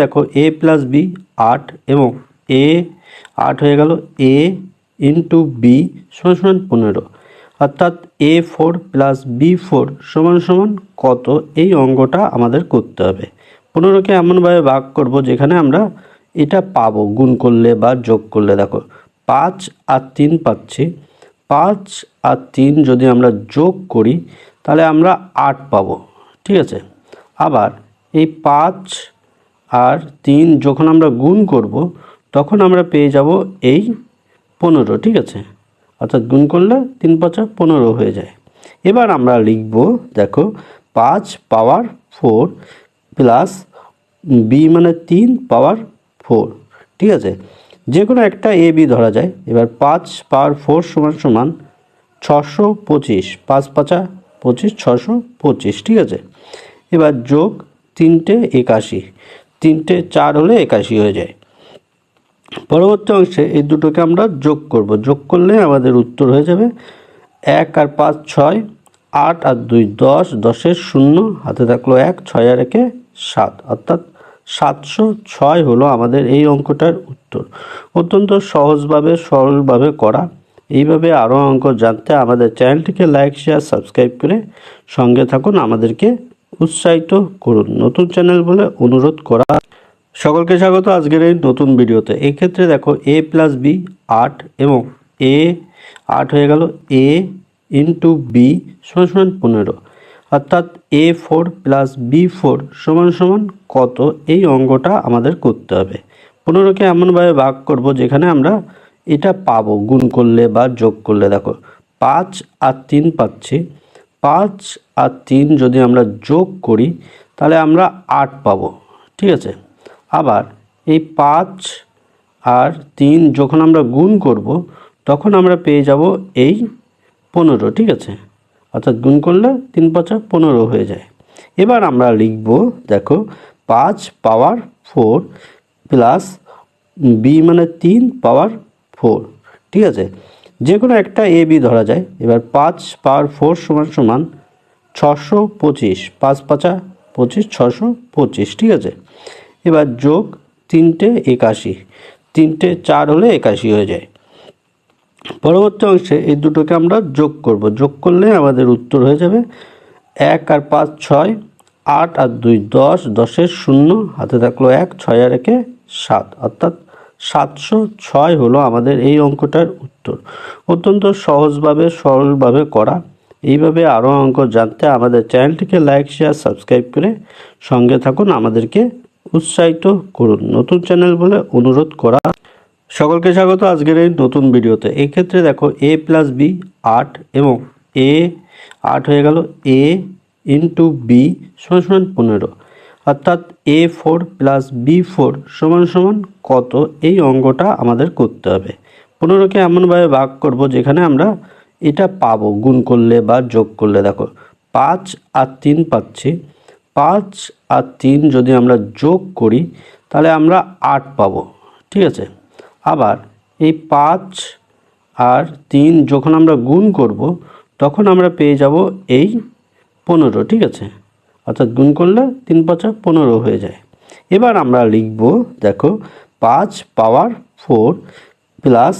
দেখো এ plus B আট এবং এ আট হয়ে গেল এ ইন্টু বি সমান সমান পনেরো। অর্থাৎ A four plus B four সমান সমান কত? এই অঙ্কটা আমাদের করতে হবে। পনেরোকে এমনভাবে ভাগ করব যেখানে আমরা এটা পাবো, গুণ করলে বা যোগ করলে। দেখো, পাঁচ আর তিন পাচ্ছি। পাঁচ আর তিন যদি আমরা যোগ করি, তাহলে আমরা আট পাবো। ঠিক আছে? আবার এই পাঁচ আর তিন, যখন আমরা গুণ করব, তখন আমরা পেয়ে যাব এই পনেরো, ঠিক আছে? অর্থাৎ গুণ করলে তিন পাঁচা পনেরো হয়ে যায়। এবার আমরা লিখব, দেখো, পাঁচ পাওয়ার ফোর প্লাস বি মানে তিন পাওয়ার ফোর, ঠিক আছে? যে কোনো একটা এ, বি ধরা যায়। এবার পাঁচ পাওয়ার ফোর সমান সমান ছশো পঁচিশ, পাঁচ পাঁচা পঁচিশ, ছশো পঁচিশ, ঠিক আছে? এবার যোগ তিনটে একাশি তিনটে চার হলে একাশি হয়ে যায়। পরবর্তী অংশে এই দুটোকে আমরা যোগ করব। যোগ করলে আমাদের উত্তর হয়ে যাবে এক আর পাঁচ ছয়, আট আর দুই দশ, দশের শূন্য, হাতে থাকল এক, ছয় আর একে সাত। অর্থাৎ সাতশো ছয় হলো আমাদের এই অঙ্কটার উত্তর। অত্যন্ত সহজভাবে, সরলভাবে করা। এইভাবে আরও অঙ্ক জানতে আমাদের চ্যানেলটিকে লাইক, শেয়ার, সাবস্ক্রাইব করে সঙ্গে থাকুন। আমাদেরকে উৎসাহিত করুন। নতুন চ্যানেল বলে অনুরোধ করা। সকলকে স্বাগত আজকের এই নতুন ভিডিওতে। এই ক্ষেত্রে দেখো এ প্লাস বি আট এবং এ আট হয়ে গেল এ ইন্টু বি সমান সমান পনেরো। অর্থাৎ A four plus B four সমান সমান কত? এই অঙ্কটা আমাদের করতে হবে। পনেরোকে এমনভাবে ভাগ করব যেখানে আমরা এটা পাবো, গুণ করলে বা যোগ করলে। দেখো, পাঁচ আর তিন পাচ্ছি। পাঁচ আর তিন যদি আমরা যোগ করি, তাহলে আমরা আট পাব। ঠিক আছে? আবার এই পাঁচ আর তিন যখন আমরা গুণ করব, তখন আমরা পেয়ে যাব এই পনেরো, ঠিক আছে? অর্থাৎ গুণ করলে তিন পাঁচা পনেরো হয়ে যায়। এবার আমরা লিখব, দেখো, পাঁচ পাওয়ার ফোর প্লাস বি মানে তিন পাওয়ার ফোর, ঠিক আছে? যে কোনো একটা এ বি ধরা যায়। এবার পাঁচ পাওয়ার ফোর সমান সমান ছশো পঁচিশ, পাঁচ পাঁচা পঁচিশ, ছশো পঁচিশ, ঠিক আছে? এবার যোগ তিনটে একাশি, তিনটে চার হলে একাশি হয়ে যায়। পরবর্তী অংশে এই দুটোকে আমরা যোগ করব। যোগ করলে আমাদের উত্তর হয়ে যাবে এক আর পাঁচ ছয়, আট আর দুই দশ, দশের শূন্য, হাতে থাকল এক, ছয় আর একে সাত। অর্থাৎ সাতশো ছয় হলো আমাদের এই অঙ্কটার উত্তর। অত্যন্ত সহজভাবে, সরলভাবে করা এইভাবে আরও অঙ্ক জানতে আমাদের চ্যানেলটিকে লাইক, শেয়ার, সাবস্ক্রাইব করে সঙ্গে থাকুন। আমাদেরকে উৎসাহিত করুন। নতুন চ্যানেল বলে অনুরোধ করা। সকলকে স্বাগত আজকের এই নতুন ভিডিওতে। এই ক্ষেত্রে দেখো এ প্লাস বি আট এবং এ আট হয়ে গেল এ ইন্টু বি সমান সমান পনেরো। অর্থাৎ A four plus B four সমান সমান কত? এই অঙ্কটা আমাদের করতে হবে। পনেরোকে এমনভাবে ভাগ করব যেখানে আমরা এটা পাবো, গুণ করলে বা যোগ করলে। দেখো, পাঁচ আর তিন পাচ্ছি। পাঁচ আর তিন যদি আমরা যোগ করি, তাহলে আমরা আট পাবো, ঠিক আছে? আবার এই পাঁচ আর তিন যখন আমরা গুণ করব, তখন আমরা পেয়ে যাব এই পনেরো, ঠিক আছে? অর্থাৎ গুণ করলে তিন পাঁচা পনেরো হয়ে যায়। এবার আমরা লিখব, দেখো, পাঁচ পাওয়ার ফোর প্লাস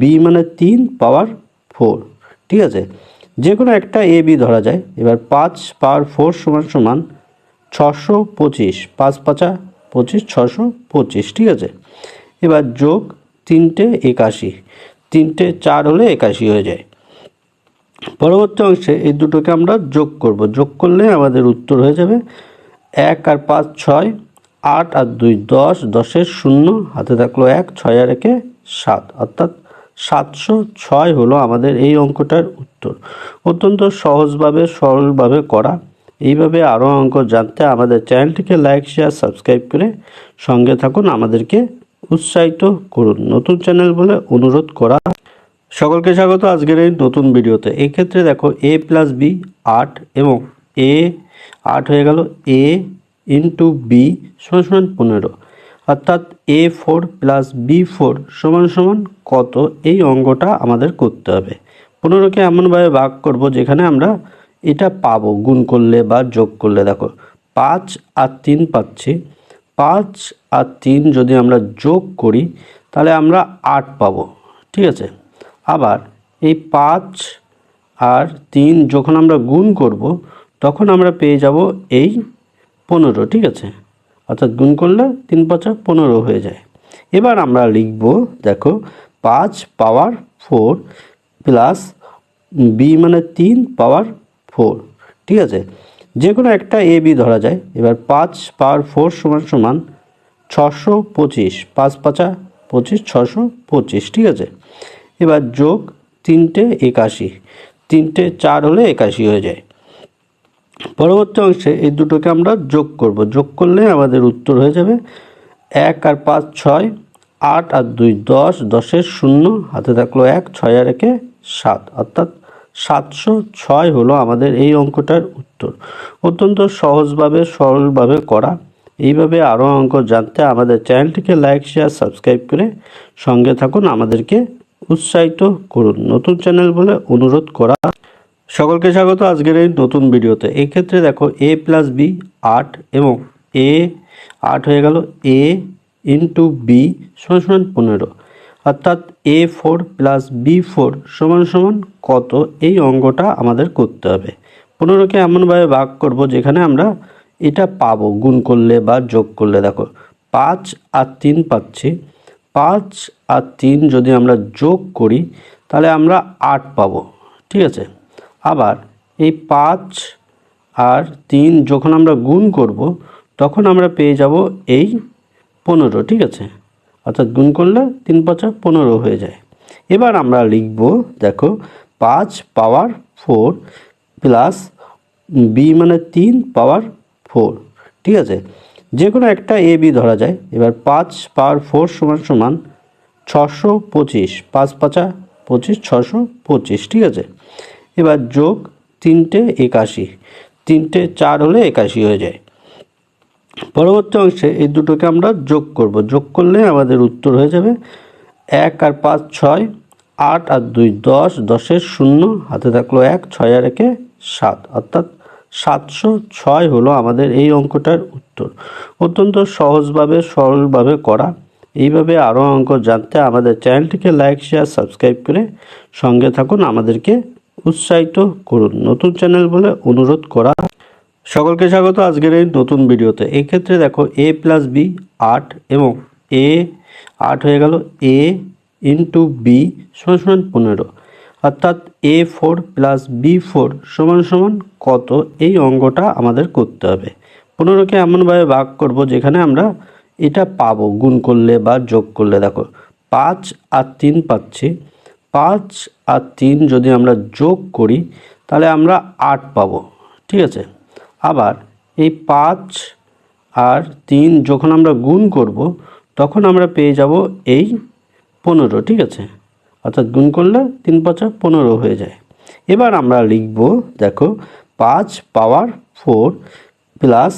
বি মানে তিন পাওয়ার ফোর ঠিক আছে? যে কোনো একটা এ বি ধরা যায়। এবার পাঁচ পাওয়ার ফোর সমান সমান ছশো পঁচিশ, পাঁচ পাঁচা পঁচিশ, ছশো পঁচিশ, ঠিক আছে? এবার যোগ তিনটে একাশি, তিনটে চার হলে একাশি হয়ে যায়। পরবর্তী অংশে এই দুটোকে আমরা যোগ করব। যোগ করলে আমাদের উত্তর হয়ে যাবে এক আর পাঁচ ছয়, আট আর দুই দশ, দশের শূন্য, হাতে থাকল এক, ছয় আর একে সাত। অর্থাৎ সাতশো ছয় হলো আমাদের এই অঙ্কটার উত্তর। অত্যন্ত সহজভাবে, সরলভাবে করা। এইভাবে আরও অঙ্ক জানতে আমাদের চ্যানেলটিকে লাইক, শেয়ার, সাবস্ক্রাইব করে সঙ্গে থাকুন। আমাদেরকে উৎসাহিত করুন। নতুন চ্যানেল বলে অনুরোধ করা। সকলকে স্বাগত আজকের এই নতুন ভিডিওতে। এক্ষেত্রে দেখো এ প্লাস বি আট এবং এ আট হয়ে গেল এ ইন্টু বি সমান সমান পনেরো। অর্থাৎ A four plus B four সমান সমান কত? এই অঙ্কটা আমাদের করতে হবে। পনেরোকে এমনভাবে ভাগ করব যেখানে আমরা এটা পাবো, গুণ করলে বা যোগ করলে। দেখো, পাঁচ আর তিন পাচ্ছি। পাঁচ আর তিন যদি আমরা যোগ করি, তাহলে আমরা আট পাবো। ঠিক আছে? আবার এই পাঁচ আর তিন যখন আমরা গুণ করব, তখন আমরা পেয়ে যাব এই পনেরো। ঠিক আছে? অর্থাৎ গুণ করলে তিন পাঁচা পনেরো হয়ে যায়। এবার আমরা লিখব, দেখো, পাঁচ পাওয়ার ফোর প্লাস বি মানে তিন পাওয়ার ফোর, ঠিক আছে? যে কোনো একটা এ, বি ধরা যায়। এবার পাঁচ পাওয়ার ফোর সমান সমান ছশো পঁচিশ, পাঁচ পাঁচা পঁচিশ, ছশো পঁচিশ, ঠিক আছে? এবার যোগ তিনটে একাশি, তিনটে চার হলে একাশি হয়ে যায়। পরবর্তী অংশে এই দুটোকে আমরা যোগ করব। যোগ করলে আমাদের উত্তর হয়ে যাবে এক আর পাঁচ ছয়, আট আর দুই দশ, দশের শূন্য, হাতে থাকল এক, ছয় আর একে সাত। অর্থাৎ সাতশো ছয় হলো আমাদের এই অঙ্কটার উত্তর। অত্যন্ত সহজভাবে, সরলভাবে করা। এইভাবে আরও অঙ্ক জানতে আমাদের চ্যানেলটিকে লাইক, শেয়ার, সাবস্ক্রাইব করে সঙ্গে থাকুন। আমাদেরকে উৎসাহিত করুন। নতুন চ্যানেল বলে অনুরোধ করা সকলকে স্বাগত আজকের এই নতুন ভিডিওতে। এই ক্ষেত্রে দেখো এ প্লাস বি আট এবং এ আট হয়ে গেল এ ইন্টু বি সমান সমান পনেরো। অর্থাৎ A four plus B four সমান সমান কত? এই অঙ্কটা আমাদের করতে হবে। পনেরোকে এমনভাবে ভাগ করব যেখানে আমরা এটা পাবো, গুণ করলে বা যোগ করলে। দেখো, পাঁচ আর তিন পাচ্ছি। পাঁচ আর তিন যদি আমরা যোগ করি, তাহলে আমরা আট পাবো। ঠিক আছে? আবার এই পাঁচ আর তিন যখন আমরা গুণ করব, তখন আমরা পেয়ে যাব এই পনেরো, ঠিক আছে? অর্থাৎ গুণ করলে তিন পাঁচা পনেরো হয়ে যায়। এবার আমরা লিখব, দেখো, পাঁচ পাওয়ার ফোর প্লাস বি মানে তিন পাওয়ার ফোর, ঠিক আছে? যে কোনো একটা এ, বি ধরা যায়। এবার পাঁচ পাওয়ার ফোর সমান সমান ছশো পঁচিশ, পাঁচ পাঁচা পঁচিশ, ছশো পঁচিশ, ঠিক আছে? এবার যোগ তিনটে একাশি, তিনটে চার হলে একাশি হয়ে যায়। পরবর্তী অংশে এই দুটোকে আমরা যোগ করব। যোগ করলে আমাদের উত্তর হয়ে যাবে এক আর পাঁচ ছয়, আট আর দুই দশ, দশের শূন্য, হাতে থাকল এক, ছয় আর একে সাত। অর্থাৎ সাতশো ছয় হলো আমাদের এই অঙ্কটার উত্তর। অত্যন্ত সহজভাবে, সরলভাবে করা। এইভাবে আরও অঙ্ক জানতে আমাদের চ্যানেলটিকে লাইক, শেয়ার, সাবস্ক্রাইব করে সঙ্গে থাকুন। আমাদেরকে উৎসাহিত করুন। নতুন চ্যানেল বলে অনুরোধ করা। সকলকে স্বাগত আজকের এই নতুন ভিডিওতে। এই ক্ষেত্রে দেখো এ প্লাস বি আট এবং এ আট হয়ে গেল এ ইন্টু বি সমান সমান পনেরো। অর্থাৎ A four plus B four সমান সমান কত? এই অঙ্কটা আমাদের করতে হবে। পনেরোকে এমনভাবে ভাগ করব যেখানে আমরা এটা পাবো, গুণ করলে বা যোগ করলে। দেখো, পাঁচ আর তিন পাচ্ছি। পাঁচ আর তিন যদি আমরা যোগ করি, তাহলে আমরা আট পাবো। ঠিক আছে? আবার এই পাঁচ আর তিন যখন আমরা গুণ করব, তখন আমরা পেয়ে যাব এই পনেরো, ঠিক আছে? অর্থাৎ গুণ করলে তিন পাঁচা পনেরো হয়ে যায়। এবার আমরা লিখব, দেখো, পাঁচ পাওয়ার ফোর প্লাস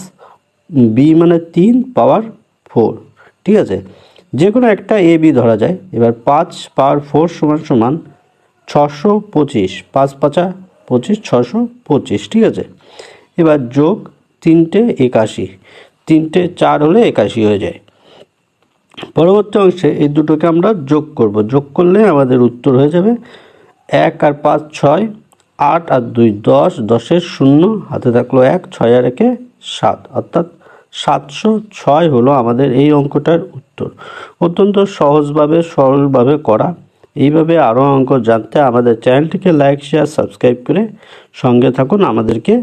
বি মানে তিন পাওয়ার ফোর, ঠিক আছে? যে কোনো একটা এ বি ধরা যায়। এবার পাঁচ পাওয়ার ফোর সমান সমান ছশো পঁচিশ। পাঁচ পাঁচা পঁচিশ, ছশো পঁচিশ, ঠিক আছে? এবার যোগ তিনটে একাশি। তিনটে চার হলে একাশি হয়ে যায়। পরবর্তী অংশে এই দুটোকে আমরা যোগ করব। যোগ করলে আমাদের উত্তর হয়ে যাবে এক আর পাঁচ ছয়, আট আর দুই দশ, দশের শূন্য, হাতে থাকল এক, ছয় আর একে সাত। অর্থাৎ সাতশো ছয় হলো আমাদের এই অঙ্কটার উত্তর। অত্যন্ত সহজভাবে, সরলভাবে করা। এইভাবে আরও অঙ্ক জানতে আমাদের চ্যানেলটিকে লাইক, শেয়ার, সাবস্ক্রাইব করে সঙ্গে থাকুন। আমাদেরকে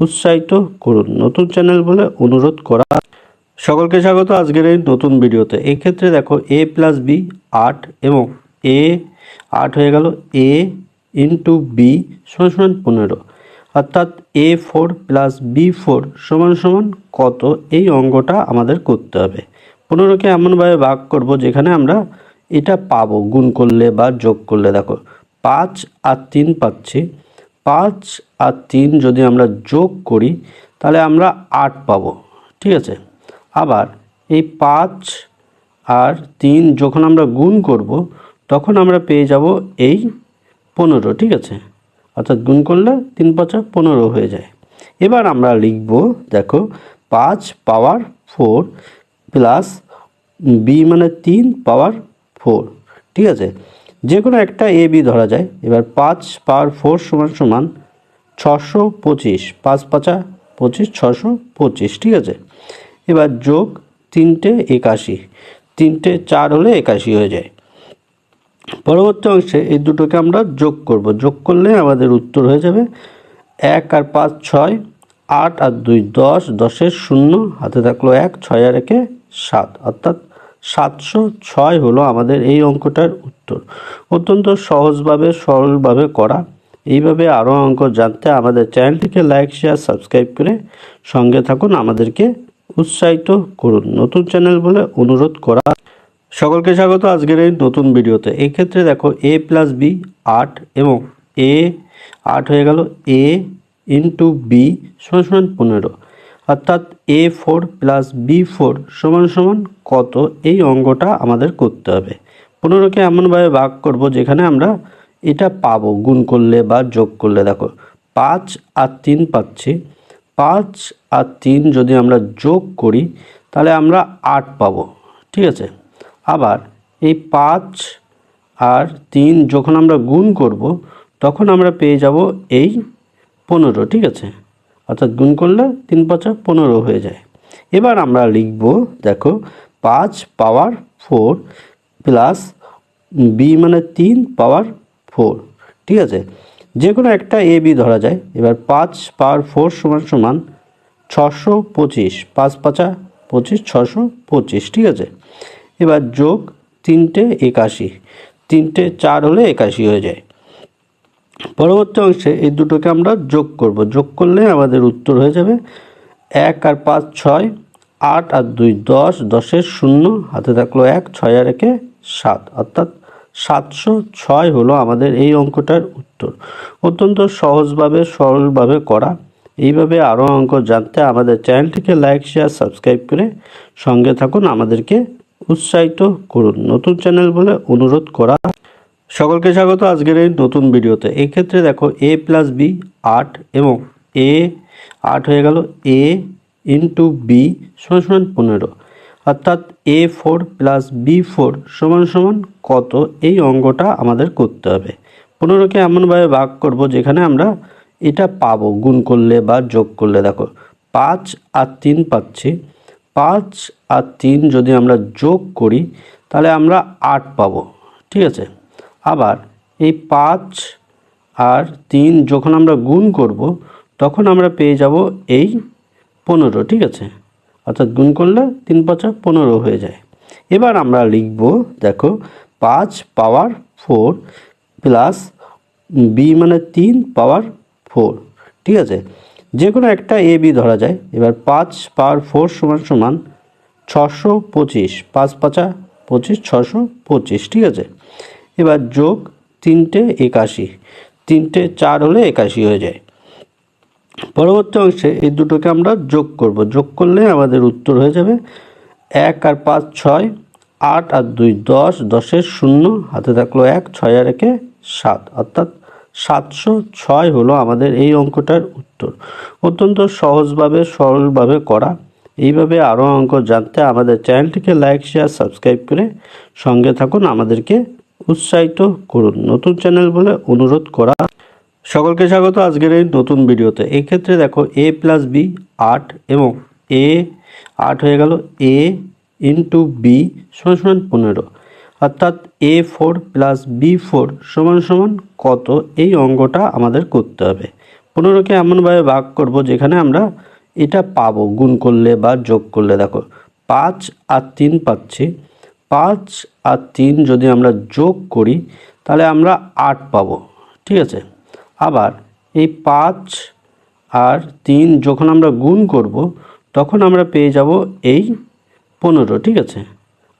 উৎসাহিত করুন। নতুন চ্যানেল বলে অনুরোধ করা। সকলকে স্বাগত আজকের এই নতুন ভিডিওতে। এই ক্ষেত্রে দেখো এ প্লাস বি আট এবং এ আট হয়ে গেল এ ইন্টু বি সমান সমান পনেরো। অর্থাৎ A four plus B four সমান সমান কত? এই অঙ্কটা আমাদের করতে হবে। পনেরোকে এমনভাবে ভাগ করব যেখানে আমরা এটা পাবো, গুণ করলে বা যোগ করলে। দেখো, পাঁচ আর তিন পাচ্ছি। পাঁচ আর তিন যদি আমরা যোগ করি, তাহলে আমরা আট পাবো, ঠিক আছে? আবার এই পাঁচ আর তিন যখন আমরা গুণ করব, তখন আমরা পেয়ে যাব এই পনেরো, ঠিক আছে? অর্থাৎ গুণ করলে তিন পাঁচা পনেরো হয়ে যায়। এবার আমরা লিখব, দেখো, পাঁচ পাওয়ার ফোর প্লাস বি মানে তিন, পাওয়ার ফোর। ঠিক আছে? যে কোনো একটা এ, বি ধরা যায়। এবার পাঁচ, পাওয়ার ফোর সমান সমান ছশো পঁচিশ। পাঁচ পাঁচা পঁচিশ, ছশো পঁচিশ। ঠিক আছে? এবার যোগ তিনটে একাশি। তিনটে চার হলে একাশি হয়ে যায়। পরবর্তী অংশে এই দুটোকে আমরা যোগ করব। যোগ করলে আমাদের উত্তর হয়ে যাবে এক আর পাঁচ ছয়, আট আর দুই দশ, দশের শূন্য, হাতে থাকল এক, ছয় আর একে সাত, অর্থাৎ সাতশো ছয় হলো আমাদের এই অঙ্কটার উত্তর। অত্যন্ত সহজভাবে, সরলভাবে করা। এইভাবে আরও অঙ্ক জানতে আমাদের চ্যানেলটিকে লাইক, শেয়ার, সাবস্ক্রাইব করে সঙ্গে থাকুন। আমাদেরকে উৎসাহিত করুন। নতুন চ্যানেল বলে অনুরোধ করা। সকলকে স্বাগত আজকের এই নতুন ভিডিওতে। এই ক্ষেত্রে দেখো এ প্লাস বি আট এবং এ আট হয়ে গেল এ ইন্টু বি সমান সমান পনেরো। অর্থাৎ A four plus B four সমান সমান কত? এই অঙ্কটা আমাদের করতে হবে। পনেরোকে এমনভাবে ভাগ করব যেখানে আমরা এটা পাবো, গুণ করলে বা যোগ করলে। দেখো, পাঁচ আর তিন পাচ্ছি। পাঁচ আর তিন যদি আমরা যোগ করি, তাহলে আমরা আট পাবো। ঠিক আছে? আবার এই পাঁচ আর তিন যখন আমরা গুণ করব, তখন আমরা পেয়ে যাব এই পনেরো। ঠিক আছে? অর্থাৎ গুণ করলে তিন পাঁচা পনেরো হয়ে যায়। এবার আমরা লিখব, দেখো, পাঁচ পাওয়ার ফোর প্লাস বি মানে তিন পাওয়ার ফোর, ঠিক আছে? যে কোনো একটা এ, বি ধরা যায়। এবার পাঁচ পাওয়ার ফোর সমান সমান ছশো পঁচিশ, পাঁচ পাঁচা পঁচিশ, ছশো পঁচিশ, ঠিক আছে? এবার যোগ তিনটে একাশি, তিনটে চার হলে একাশি হয়ে যায়। পরবর্তী অংশে এই দুটোকে আমরা যোগ করব। যোগ করলে আমাদের উত্তর হয়ে যাবে এক আর পাঁচ ছয়, আট আর দুই দশ, দশের শূন্য, হাতে থাকল এক, ছয় আর একে সাত। অর্থাৎ সাতশো ছয় হলো আমাদের এই অঙ্কটার উত্তর। অত্যন্ত সহজভাবে, সরলভাবে করা। এইভাবে আরও অঙ্ক জানতে আমাদের চ্যানেলটিকে লাইক, শেয়ার, সাবস্ক্রাইব করে সঙ্গে থাকুন। আমাদেরকে উৎসাহিত করুন। নতুন চ্যানেল বলে অনুরোধ করা সকলকে স্বাগত আজকের এই নতুন ভিডিওতে। এই ক্ষেত্রে দেখো এ প্লাস বি আট এবং এ আট হয়ে গেল এ ইন্টু বি সমান সমান পনেরো। অর্থাৎ A four plus B four সমান সমান কত? এই অঙ্কটা আমাদের করতে হবে। পনেরোকে এমনভাবে ভাগ করব যেখানে আমরা এটা পাবো, গুণ করলে বা যোগ করলে। দেখো, পাঁচ আর তিন পাচ্ছি। পাঁচ আর তিন যদি আমরা যোগ করি, তাহলে আমরা আট পাবো। ঠিক আছে? আবার এই পাঁচ আর তিন যখন আমরা গুণ করব, তখন আমরা পেয়ে যাব এই পনেরো, ঠিক আছে? অর্থাৎ গুণ করলে তিন পাঁচা পনেরো হয়ে যায়। এবার আমরা লিখব, দেখো, পাঁচ পাওয়ার ফোর প্লাস বি মানে তিন পাওয়ার ফোর, ঠিক আছে? যে কোনো একটা এ, বি ধরা যায়। এবার পাঁচ পাওয়ার ফোর সমান সমান ছশো পঁচিশ, পাঁচ পাঁচা পঁচিশ, ছশো পঁচিশ, ঠিক আছে? এবার যোগ তিনটে একাশি। তিনটে চার হলে একাশি হয়ে যায়। পরবর্তী অংশে এই দুটোকে আমরা যোগ করব। যোগ করলে আমাদের উত্তর হয়ে যাবে এক আর পাঁচ ছয়, আট আর দুই দশ, দশের শূন্য, হাতে থাকল এক, ছয় আর একে সাত। অর্থাৎ সাতশো ছয় হলো আমাদের এই অঙ্কটার উত্তর। অত্যন্ত সহজভাবে, সরলভাবে করা। এইভাবে আরও অঙ্ক জানতে আমাদের চ্যানেলটিকে লাইক, শেয়ার, সাবস্ক্রাইব করে সঙ্গে থাকুন। আমাদেরকে উৎসাহিত করুন। নতুন চ্যানেল বলে অনুরোধ করা। সকলকে স্বাগত আজকের এই নতুন ভিডিওতে। এই ক্ষেত্রে দেখো এ প্লাস বি আট এবং এ আট হয়ে গেল এ ইন্টু বি সমান সমান পনেরো। অর্থাৎ A four plus B four সমান সমান কত? এই অঙ্কটা আমাদের করতে হবে। পনেরোকে এমনভাবে ভাগ করব যেখানে আমরা এটা পাবো, গুণ করলে বা যোগ করলে। দেখো, পাঁচ আর তিন পাচ্ছি। পাঁচ আর তিন যদি আমরা যোগ করি, তাহলে আমরা আট পাবো। ঠিক আছে? আবার এই পাঁচ আর তিন যখন আমরা গুণ করব, তখন আমরা পেয়ে যাব এই পনেরো, ঠিক আছে?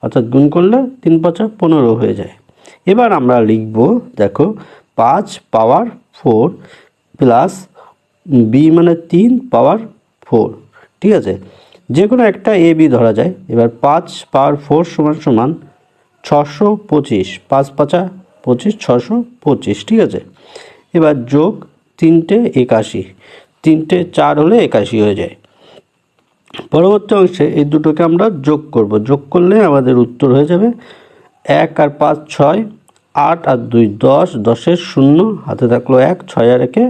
অর্থাৎ গুণ করলে তিন পাঁচা পনেরো হয়ে যায়। এবার আমরা লিখব, দেখো, পাঁচ পাওয়ার ফোর প্লাস বি মানে তিন পাওয়ার ফোর, ঠিক আছে? যে কোনো একটা এ বি ধরা যায়। এবার পাঁচ পাওয়ার ফোর সমান সমান ছশো পঁচিশ, পাঁচ পাঁচা পঁচিশ, ছশো পঁচিশ, ঠিক আছে? এবার যোগ তিনটে একাশি, তিনটে চার হলে একাশি হয়ে যায়। পরবর্তী অংশে এই দুটোকে আমরা যোগ করব। যোগ করলে আমাদের উত্তর হয়ে যাবে এক আর পাঁচ ছয়, আট আর দুই দশ, দশের শূন্য, হাতে থাকল এক, ছয় আর একে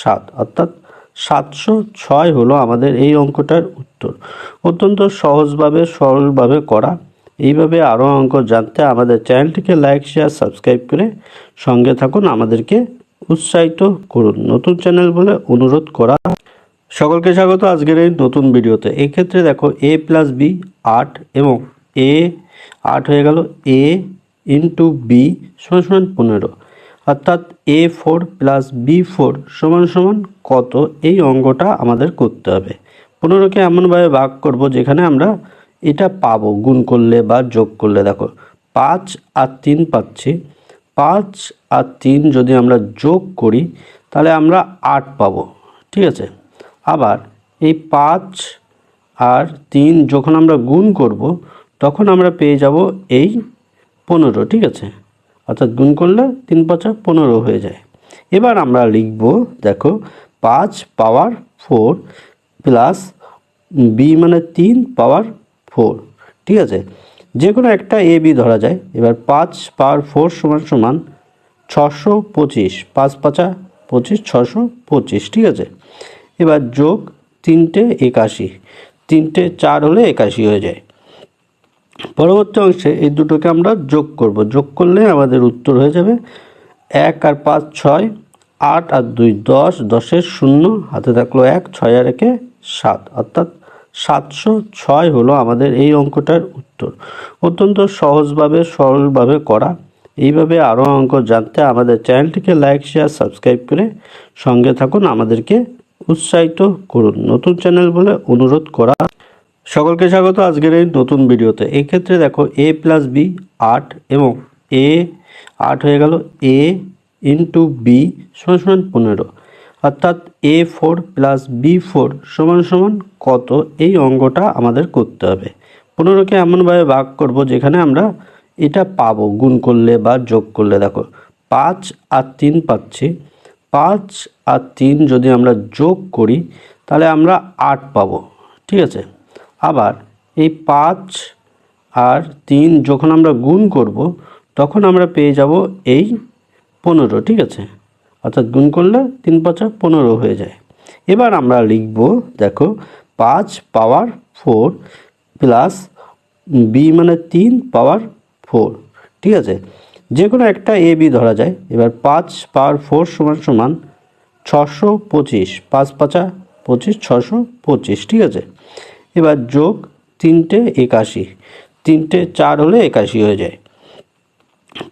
সাত। অর্থাৎ সাতশো ছয় হলো আমাদের এই অঙ্কটার উত্তর। অত্যন্ত সহজভাবে, সরলভাবে করা। এইভাবে আরও অঙ্ক জানতে আমাদের চ্যানেলটিকে লাইক, শেয়ার, সাবস্ক্রাইব করে সঙ্গে থাকুন। আমাদেরকে উৎসাহিত করুন। নতুন চ্যানেল বলে অনুরোধ করা। সকলকে স্বাগত আজকের এই নতুন ভিডিওতে। এক্ষেত্রে দেখো এ প্লাস বি আট এবং এ আট হয়ে গেল এ ইন্টু বি সমান সমান পনেরো। অর্থাৎ A four plus B four সমান সমান কত? এই অঙ্কটা আমাদের করতে হবে। পনেরোকে এমনভাবে ভাগ করব যেখানে আমরা এটা পাবো, গুণ করলে বা যোগ করলে। দেখো, পাঁচ আর তিন পাচ্ছি। পাঁচ আর তিন যদি আমরা যোগ করি, তাহলে আমরা আট পাবো, ঠিক আছে? আবার এই পাঁচ আর তিন যখন আমরা গুণ করব, তখন আমরা পেয়ে যাব এই পনেরো, ঠিক আছে? অর্থাৎ গুণ করলে তিন পাঁচা পনেরো হয়ে যায়। এবার আমরা লিখব, দেখো, পাঁচ পাওয়ার ফোর প্লাস বি মানে তিন পাওয়ার ফোর ঠিক আছে? যে কোনো একটা এ বি ধরা যায়। এবার পাঁচ পাওয়ার ফোর সমান সমান ছশো পঁচিশ, পাঁচ পাঁচা পঁচিশ, ছশো পঁচিশ, ঠিক আছে? এবার যোগ তিনটে একাশি, তিনটে চার হলে একাশি হয়ে যায়। পরবর্তী অংশে এই দুটোকে আমরা যোগ করব। যোগ করলে আমাদের উত্তর হয়ে যাবে এক আর পাঁচ ছয়, আট আর দুই দশ, দশের শূন্য, হাতে থাকল এক, ছয় আর একে সাত। অর্থাৎ সাতশো ছয় হলো আমাদের এই অঙ্কটার উত্তর। অত্যন্ত সহজভাবে, সরলভাবে করা। এইভাবে আরও অঙ্ক জানতে আমাদের চ্যানেলটিকে লাইক, শেয়ার, সাবস্ক্রাইব করে সঙ্গে থাকুন। আমাদেরকে উৎসাহিত করুন। নতুন চ্যানেল বলে অনুরোধ করা। সকলকে স্বাগত আজকের এই নতুন ভিডিওতে। এই ক্ষেত্রে দেখো এ প্লাস বি আট এবং এ আট হয়ে গেল এ ইন্টু বি সমান সমান পনেরো। অর্থাৎ A four plus B four সমান সমান কত? এই অঙ্কটা আমাদের করতে হবে। পনেরোকে এমনভাবে ভাগ করব যেখানে আমরা এটা পাবো, গুণ করলে বা যোগ করলে। দেখো, পাঁচ আর তিন পাচ্ছি। পাঁচ আর তিন যদি আমরা যোগ করি, তাহলে আমরা আট পাবো। ঠিক আছে? আবার এই পাঁচ আর তিন যখন আমরা গুণ করব, তখন আমরা পেয়ে যাব এই পনেরো। ঠিক আছে? অর্থাৎ গুণ করলে তিন পাঁচা পনেরো হয়ে যায়। এবার আমরা লিখব, দেখো, পাঁচ পাওয়ার ফোর প্লাস বি মানে তিন পাওয়ার ফোর, ঠিক আছে? যে কোনো একটা এ, বি ধরা যায়। এবার পাঁচ পাওয়ার ফোর সমান সমান ছশো পঁচিশ, পাঁচ পাঁচা পঁচিশ, ছশো পঁচিশ, ঠিক আছে? এবার যোগ তিনটে একাশি, তিনটে চার হলে একাশি হয়ে যায়।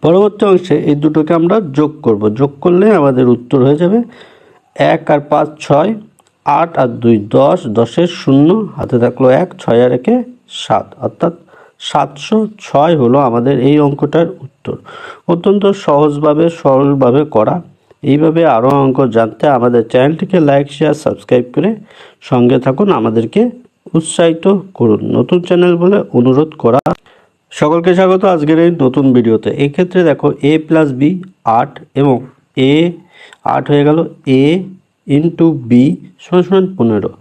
পরবর্তী অংশে এই দুটোকে আমরা যোগ করব। যোগ করলে আমাদের উত্তর হয়ে যাবে এক আর পাঁচ ছয়, আট আর দুই দশ, দশের শূন্য, হাতে থাকল এক, ছয় আর একে সাত। অর্থাৎ সাতশো ছয় হলো আমাদের এই অঙ্কটার উত্তর। অত্যন্ত সহজভাবে, সরলভাবে করা। এইভাবে আরও অঙ্ক জানতে আমাদের চ্যানেলটিকে লাইক, শেয়ার, সাবস্ক্রাইব করে সঙ্গে থাকুন। আমাদেরকে উৎসাহিত করুন। নতুন চ্যানেল বলে অনুরোধ করা সকলকে স্বাগত আজকের এই নতুন ভিডিওতে। এই ক্ষেত্রে দেখো এ প্লাস বি আট এবং এ আট হয়ে গেল এ ইন্টু বি সমান সমান পনেরো।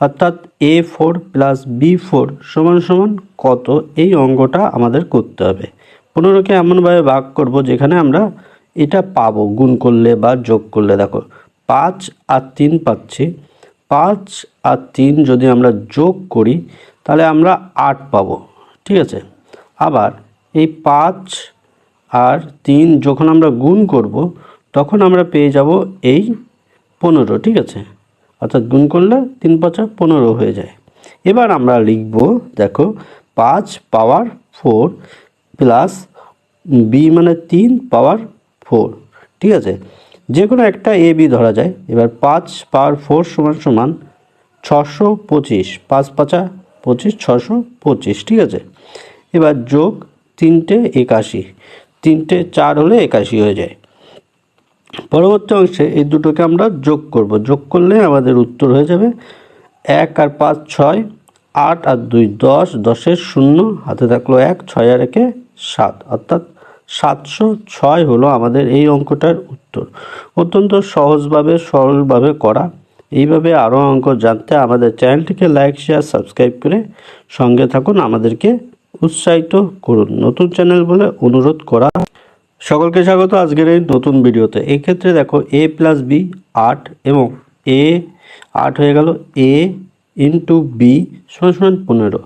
অর্থাৎ A four plus B four সমান সমান কত? এই অঙ্কটা আমাদের করতে হবে। পনেরোকে এমনভাবে ভাগ করব যেখানে আমরা এটা পাবো, গুণ করলে বা যোগ করলে। দেখো, পাঁচ আর তিন পাচ্ছি। পাঁচ আর তিন যদি আমরা যোগ করি, তাহলে আমরা আট পাবো। ঠিক আছে? আবার এই পাঁচ আর তিন যখন আমরা গুণ করব, তখন আমরা পেয়ে যাব এই পনেরো, ঠিক আছে? অর্থাৎ গুণ করলে তিন পাঁচা পনেরো হয়ে যায়। এবার আমরা লিখব, দেখো, পাঁচ পাওয়ার ফোর প্লাস বি মানে তিন পাওয়ার ফোর, ঠিক আছে? যে কোনো একটা এ, বি ধরা যায়। এবার পাঁচ পাওয়ার ফোর সমান সমান ছশো পঁচিশ, পাঁচ পাঁচা পঁচিশ, ছশো পঁচিশ, ঠিক আছে? এবার যোগ তিনটে একাশি। তিনটে চার হলে একাশি হয়ে যায়। পরবর্তী অংশে এই দুটোকে আমরা যোগ করব। যোগ করলে আমাদের উত্তর হয়ে যাবে এক আর পাঁচ ছয়, আট আর দুই দশ, দশের শূন্য, হাতে থাকল এক, ছয় আর একে সাত। অর্থাৎ সাতশো ছয় হলো আমাদের এই অঙ্কটার উত্তর। অত্যন্ত সহজভাবে, সরলভাবে করা। এইভাবে আরও অঙ্ক জানতে আমাদের চ্যানেলটিকে লাইক, শেয়ার, সাবস্ক্রাইব করে সঙ্গে থাকুন। আমাদেরকে উৎসাহিত করুন। নতুন চ্যানেল বলে অনুরোধ করা। সকলকে স্বাগত আজকের এই নতুন ভিডিওতে। এই ক্ষেত্রে দেখো এ প্লাস বি আট এবং এ আট হয়ে গেল এ ইন্টু বি সমান সমান পনেরো।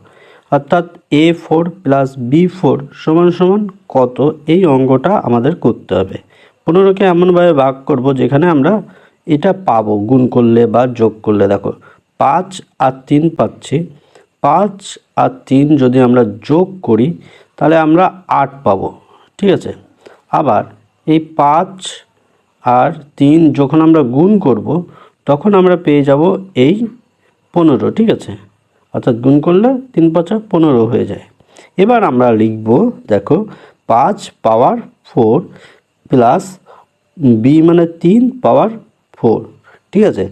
অর্থাৎ A four plus B four সমান সমান কত? এই অঙ্গটা আমাদের করতে হবে। পনেরোকে এমনভাবে ভাগ করব যেখানে আমরা এটা পাবো, গুণ করলে বা যোগ করলে। দেখো, পাঁচ আর তিন পাচ্ছি। পাঁচ আর তিন যদি আমরা যোগ করি, তাহলে আমরা আট পাবো। ঠিক আছে? আবার এই পাঁচ আর তিন যখন আমরা গুণ করব, তখন আমরা পেয়ে যাব এই পনেরো, ঠিক আছে? অর্থাৎ গুণ করলে তিন পাঁচা পনেরো হয়ে যায়। এবার আমরা লিখব, দেখো, পাঁচ পাওয়ার ফোর প্লাস বি মানে তিন পাওয়ার ফোর, ঠিক আছে?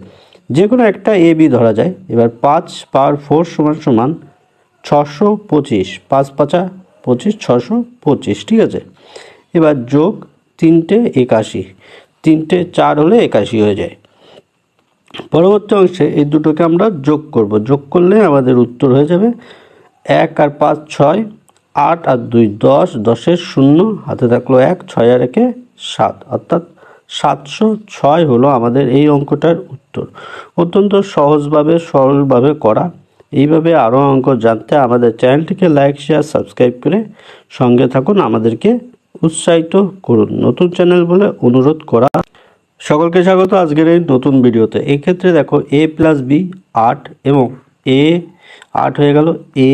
যে কোনো একটা এ বি ধরা যায়। এবার পাঁচ পাওয়ার ফোর সমান সমান ছশো পঁচিশ, পাঁচ পাঁচা পঁচিশ, ছশো পঁচিশ, ঠিক আছে? এবার যোগ তিনটে একাশি, তিনটে চার হলে একাশি হয়ে যায়। পরবর্তী অংশে এই দুটোকে আমরা যোগ করব। যোগ করলে আমাদের উত্তর হয়ে যাবে এক আর পাঁচ ছয়, আট আর দুই দশ, দশের শূন্য, হাতে থাকল এক, ছয় আর একে সাত। অর্থাৎ সাতশো ছয় হলো আমাদের এই অঙ্কটার উত্তর। অত্যন্ত সহজভাবে, সরলভাবে করা। এইভাবে আরও অঙ্ক জানতে আমাদের চ্যানেলটিকে লাইক, শেয়ার, সাবস্ক্রাইব করে সঙ্গে থাকুন। আমাদেরকে উৎসাহিত করুন। নতুন চ্যানেল বলে অনুরোধ করা। সকলকে স্বাগত আজকের এই নতুন ভিডিওতে। এই ক্ষেত্রে দেখো এ প্লাস বি আট এবং এ আট হয়ে গেল এ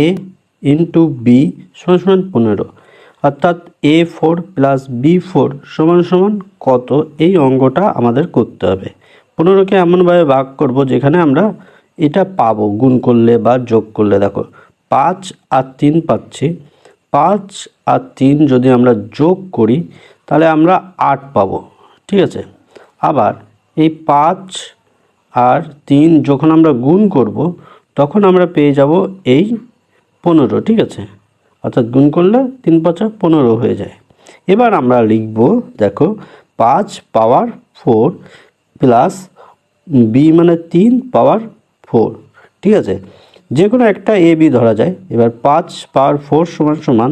ইন্টু বি সমান সমান পনেরো। অর্থাৎ A four plus B four সমান সমান কত? এই অঙ্কটা আমাদের করতে হবে। পনেরোকে এমনভাবে ভাগ করব যেখানে আমরা এটা পাবো, গুণ করলে বা যোগ করলে, দেখো, পাঁচ আর তিন পাচ্ছি। পাঁচ আর তিন যদি আমরা যোগ করি, তাহলে আমরা আট পাবো, ঠিক আছে? আবার এই পাঁচ আর তিন যখন আমরা গুণ করব, তখন আমরা পেয়ে যাব এই পনেরো, ঠিক আছে? অর্থাৎ গুণ করলে তিন পাঁচা পনেরো হয়ে যায়। এবার আমরা লিখব, দেখো, পাঁচ পাওয়ার ফোর প্লাস বি মানে তিন পাওয়ার ফোর ঠিক আছে? যে কোনো একটা এ বি ধরা যায়। এবার পাঁচ পাওয়ার ফোর সমান সমান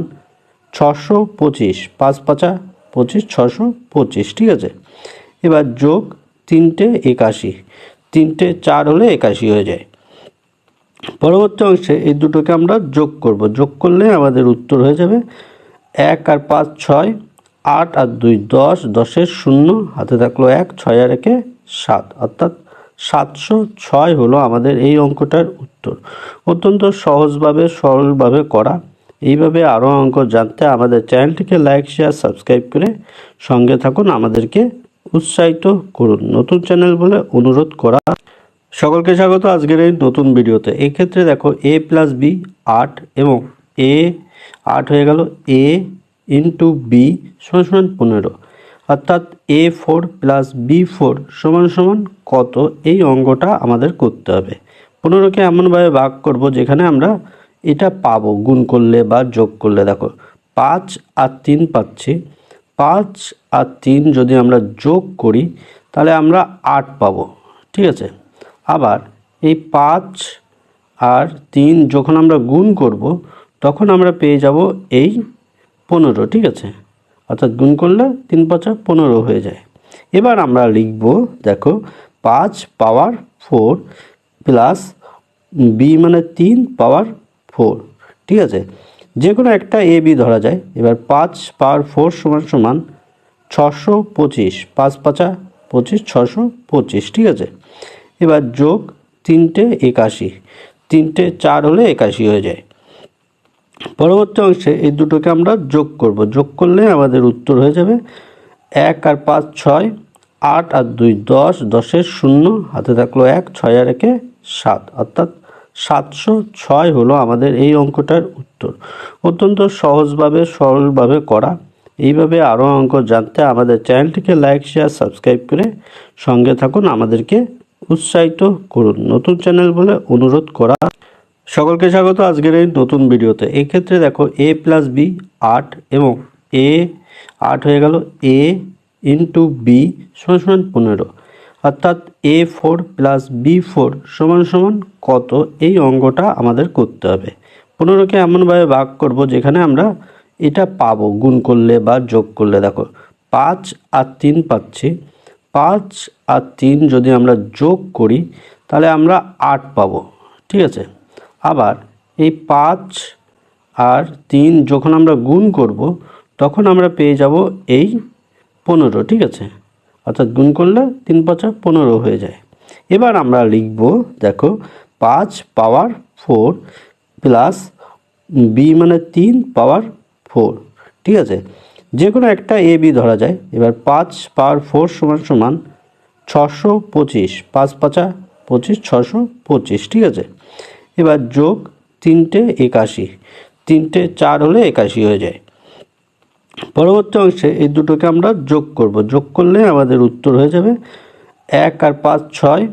ছশো পঁচিশ। পাঁচ পাঁচা পঁচিশ, ছশো পঁচিশ, ঠিক আছে? এবার যোগ তিনটে একাশি। তিনটে চার হলে একাশি হয়ে যায়। পরবর্তী অংশে এই দুটোকে আমরা যোগ করব। যোগ করলে আমাদের উত্তর হয়ে যাবে এক আর পাঁচ ছয়, আট আর দুই দশ, দশের শূন্য, হাতে থাকল এক, ছয় আর একে সাত। অর্থাৎ সাতশো ছয় হলো আমাদের এই অঙ্কটার উত্তর। অত্যন্ত সহজভাবে, সরলভাবে করা। এইভাবে আরও অঙ্ক জানতে আমাদের চ্যানেলটিকে লাইক, শেয়ার, সাবস্ক্রাইব করে সঙ্গে থাকুন। আমাদেরকে উৎসাহিত করুন। নতুন চ্যানেল বলে অনুরোধ করা। সকলকে স্বাগত আজকের এই নতুন ভিডিওতে। এক্ষেত্রে দেখো এ প্লাস বি আট এবং এ আট হয়ে গেল এ ইন্টু বি সমান সমান পনেরো। অর্থাৎ A four plus B four সমান সমান কত? এই অঙ্কটা আমাদের করতে হবে। পনেরোকে এমনভাবে ভাগ করব যেখানে আমরা এটা পাবো, গুণ করলে বা যোগ করলে। দেখো, পাঁচ আর তিন পাচ্ছি। পাঁচ আর তিন যদি আমরা যোগ করি, তাহলে আমরা আট পাবো। ঠিক আছে? আবার এই পাঁচ আর তিন যখন আমরা গুণ করব, তখন আমরা পেয়ে যাব এই পনেরো। ঠিক আছে? অর্থাৎ গুণ করলে তিন পাঁচা পনেরো হয়ে যায়। এবার আমরা লিখব, দেখো, পাঁচ পাওয়ার ফোর প্লাস বি মানে তিন পাওয়ার ফোর, ঠিক আছে? যে কোনো একটা এ, বি ধরা যায়। এবার পাঁচ পাওয়ার ফোর সমান সমান ছশো পঁচিশ, পাঁচ পাঁচা পঁচিশ, ছশো পঁচিশ, ঠিক আছে? এবার যোগ তিনটে একাশি, তিনটে চার হলে একাশি হয়ে যায়। পরবর্তী অংশে এই দুটোকে আমরা যোগ করব। যোগ করলে আমাদের উত্তর হয়ে যাবে এক আর পাঁচ ছয়, আট আর দুই দশ, দশের শূন্য, হাতে থাকল এক, ছয় আর একে সাত। অর্থাৎ সাতশো ছয় হলো আমাদের এই অঙ্কটার উত্তর। অত্যন্ত সহজভাবে, সরলভাবে করা। এইভাবে আরও অঙ্ক জানতে আমাদের চ্যানেলটিকে লাইক, শেয়ার, সাবস্ক্রাইব করে সঙ্গে থাকুন। আমাদেরকে উৎসাহিত করুন। নতুন চ্যানেল বলে অনুরোধ করা সকলকে স্বাগত আজকের এই নতুন ভিডিওতে। এই ক্ষেত্রে দেখো এ প্লাস বি আট এবং এ আট হয়ে গেল এ ইন্টু বি সমান সমান পনেরো। অর্থাৎ A four plus B four সমান সমান কত? এই অঙ্কটা আমাদের করতে হবে। পনেরোকে এমনভাবে ভাগ করব যেখানে আমরা এটা পাবো, গুণ করলে বা যোগ করলে। দেখো, পাঁচ আর তিন পাচ্ছি। পাঁচ আর তিন যদি আমরা যোগ করি, তাহলে আমরা আট পাবো। ঠিক আছে? আবার এই পাঁচ আর তিন যখন আমরা গুণ করব, তখন আমরা পেয়ে যাব এই পনেরো, ঠিক আছে? অর্থাৎ গুণ করলে তিন পাঁচা পনেরো হয়ে যায়। এবার আমরা লিখব, দেখো, পাঁচ পাওয়ার ফোর প্লাস বি মানে তিন পাওয়ার ফোর, ঠিক আছে? যে কোনো একটা এ, বি ধরা যায়। এবার পাঁচ পাওয়ার ফোর সমান সমান ছশো পঁচিশ, পাঁচ পাঁচা পঁচিশ, ছশো পঁচিশ, ঠিক আছে? এবার যোগ তিনটে একাশি। তিনটে চার হলে একাশি হয়ে যায়। পরবর্তী অংশে এই দুটোকে আমরা যোগ করব। যোগ করলে আমাদের উত্তর হয়ে যাবে এক আর পাঁচ ছয়,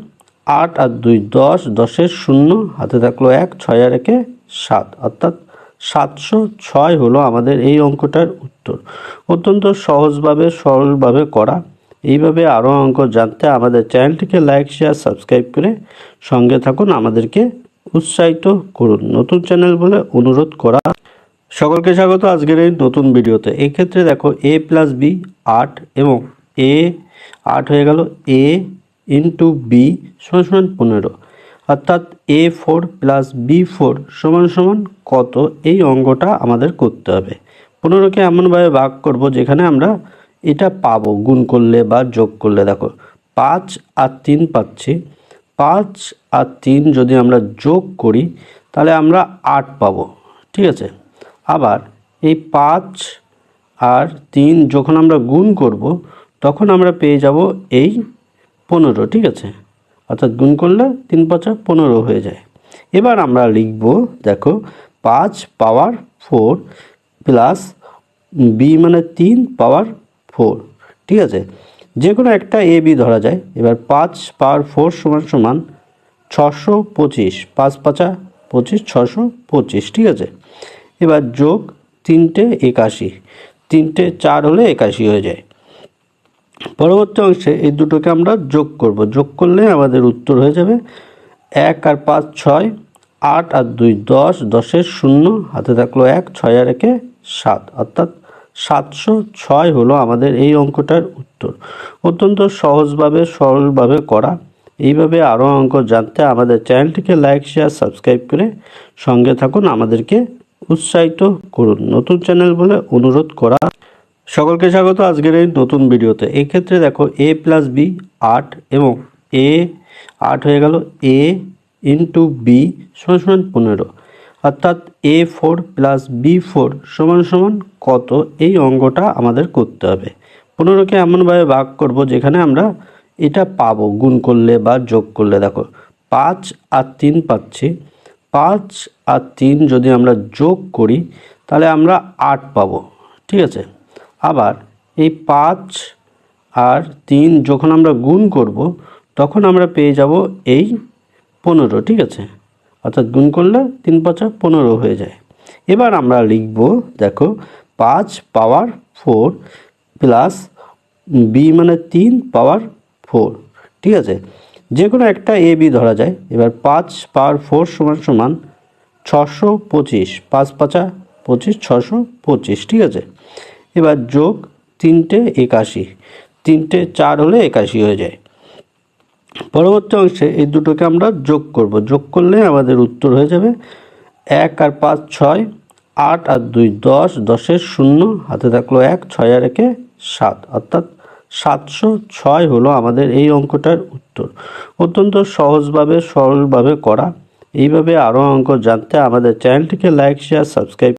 আট আর দুই দশ, দশের শূন্য, হাতে থাকল এক, ছয় আর একে সাত। অর্থাৎ সাতশো ছয় হলো আমাদের এই অঙ্কটার উত্তর। অত্যন্ত সহজভাবে, সরলভাবে করা। এইভাবে আরও অঙ্ক জানতে আমাদের চ্যানেলটিকে লাইক, শেয়ার, সাবস্ক্রাইব করে সঙ্গে থাকুন। আমাদেরকে উৎসাহিত করুন। নতুন চ্যানেল বলে অনুরোধ করা। সকলকে স্বাগত আজকের এই নতুন ভিডিওতে। এই ক্ষেত্রে দেখো এ প্লাস বি আট এবং এ আট হয়ে গেল এ ইন্টু বি সমান সমান পনেরো। অর্থাৎ A four plus B four সমান সমান কত? এই অঙ্কটা আমাদের করতে হবে। পনেরোকে এমনভাবে ভাগ করব যেখানে আমরা এটা পাবো, গুণ করলে বা যোগ করলে। দেখো, পাঁচ আর তিন পাচ্ছি। পাঁচ আর তিন যদি আমরা যোগ করি, তাহলে আমরা আট পাব, ঠিক আছে? আবার এই পাঁচ আর তিন যখন আমরা গুণ করব, তখন আমরা পেয়ে যাব এই পনেরো, ঠিক আছে? অর্থাৎ গুণ করলে তিন পাঁচা পনেরো হয়ে যায়। এবার আমরা লিখব, দেখো, পাঁচ পাওয়ার ফোর প্লাস বি মানে তিন পাওয়ার ফোর, ঠিক আছে? যে কোনো একটা এ বি ধরা যায়। এবার পাঁচ পাওয়ার ফোর সমান সমান ছশো পঁচিশ। পাঁচ পাঁচা পঁচিশ, ছশো পঁচিশ, ঠিক আছে? এবার যোগ তিনটে একাশি। তিনটে চার হলে একাশি হয়ে যায়। পরবর্তী অংশে এই দুটোকে আমরা যোগ করব। যোগ করলে আমাদের উত্তর হয়ে যাবে এক আর পাঁচ ছয়, আট আর দুই দশ, দশের শূন্য, হাতে থাকল এক, ছয় আর একে সাত। অর্থাৎ সাতশো ছয় হলো আমাদের এই অঙ্কটার উত্তর। অত্যন্ত সহজভাবে, সরলভাবে করা। এইভাবে আরও অঙ্ক জানতে আমাদের চ্যানেলটিকে লাইক, শেয়ার, সাবস্ক্রাইব করে সঙ্গে থাকুন। আমাদেরকে উৎসাহিত করুন। নতুন চ্যানেল বলে অনুরোধ করা। সকলকে স্বাগত আজকের এই নতুন ভিডিওতে। এক্ষেত্রে দেখো এ প্লাস বি আট এবং এ আট হয়ে গেল এ ইন্টু বি সমান সমান পনেরো। অর্থাৎ A four plus B four সমান সমান কত? এই অঙ্কটা আমাদের করতে হবে। পনেরোকে এমনভাবে ভাগ করব যেখানে আমরা এটা পাবো, গুণ করলে বা যোগ করলে। দেখো, পাঁচ আর তিন পাচ্ছি। পাঁচ আর তিন যদি আমরা যোগ করি, তাহলে আমরা আট পাবো। ঠিক আছে? আবার এই পাঁচ আর তিন যখন আমরা গুণ করব, তখন আমরা পেয়ে যাব এই পনেরো। ঠিক আছে? অর্থাৎ গুণ করলে তিন পাঁচা পনেরো হয়ে যায়। এবার আমরা লিখব, দেখো, পাঁচ পাওয়ার ফোর প্লাস বি মানে তিন পাওয়ার ফোর, ঠিক আছে? যে কোনো একটা এ, বি ধরা যায়। এবার পাঁচ পাওয়ার ফোর সমান সমান ছশো পঁচিশ, পাঁচ পাঁচা পঁচিশ, ছশো পঁচিশ, ঠিক আছে? এবার যোগ তিনটে একাশি, তিনটে চার হলে একাশি হয়ে যায়। পরবর্তী অংশে এই দুটোকে আমরা যোগ করব। যোগ করলে আমাদের উত্তর হয়ে যাবে এক আর পাঁচ ছয়, আট আর দুই দশ, দশের শূন্য, হাতে থাকল এক, ছয় আর একে সাত। অর্থাৎ সাতশো ছয় হলো আমাদের এই অঙ্কটার উত্তর। অত্যন্ত সহজভাবে, সরলভাবে করা। এইভাবে আরও অঙ্ক জানতে আমাদের চ্যানেলটিকে লাইক, শেয়ার, সাবস্ক্রাইব